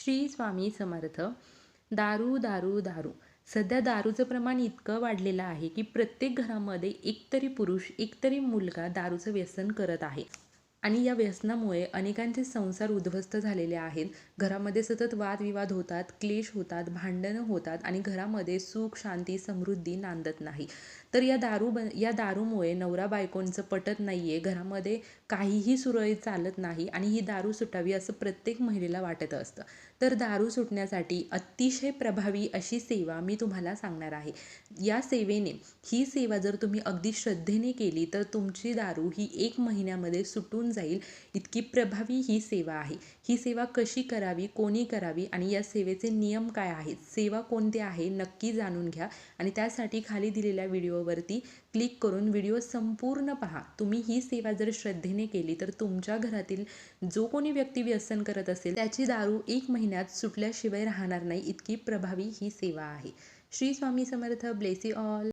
श्री स्वामी समर्थ. दारू दारू दारू. सध्या दारूचं प्रमाण इतकं वाढलेलं आहे की प्रत्येक घरामध्ये एकतरी पुरुष एकतरी मुलगा दारूचं व्यसन करत आहे. आणि या व्यसनामुळे अनेकांचे संसार उद्ध्वस्त झालेले आहेत. घरामध्ये सतत वादविवाद होतात क्लेश होतात भांडणं होतात आणि घरामध्ये सुख शांती समृद्धी नांदत नाही. तर या दारू ब या दारूमुळे नवरा बायकोंचं पटत नाही आहे घरामध्ये काहीही सुरळीत चालत नाही आणि ही दारू सुटावी असं प्रत्येक महिलेला वाटत असतं. तर दारू सुटण्यासाठी अतिशय प्रभावी अशी सेवा मी तुम्हाला सांगणार आहे. या सेवेने ही सेवा जर तुम्ही अगदी श्रद्धेने केली तर तुमची दारू ही एक महिन्यामध्ये सुटून जाईल इतकी प्रभावी ही सेवा आहे. ही सेवा कशी करावी कोणी करावी आणि या सेवेचे नियम काय आहेत? सेवा कोणते आहे नक्की जाणून घ्या आणि त्यासाठी खाली दिलेल्या व्हिडिओवरती क्लिक करून व्हिडिओ संपूर्ण पहा. तुम्ही ही सेवा जर श्रद्धेने केली तर तुमच्या घरातील जो कोणी व्यक्ती व्यसन करत असेल त्याची दारू एक महिन्यात सुटल्याशिवाय राहणार नाही. इतकी प्रभावी ही सेवा आहे. श्री स्वामी समर्थ. Bless all.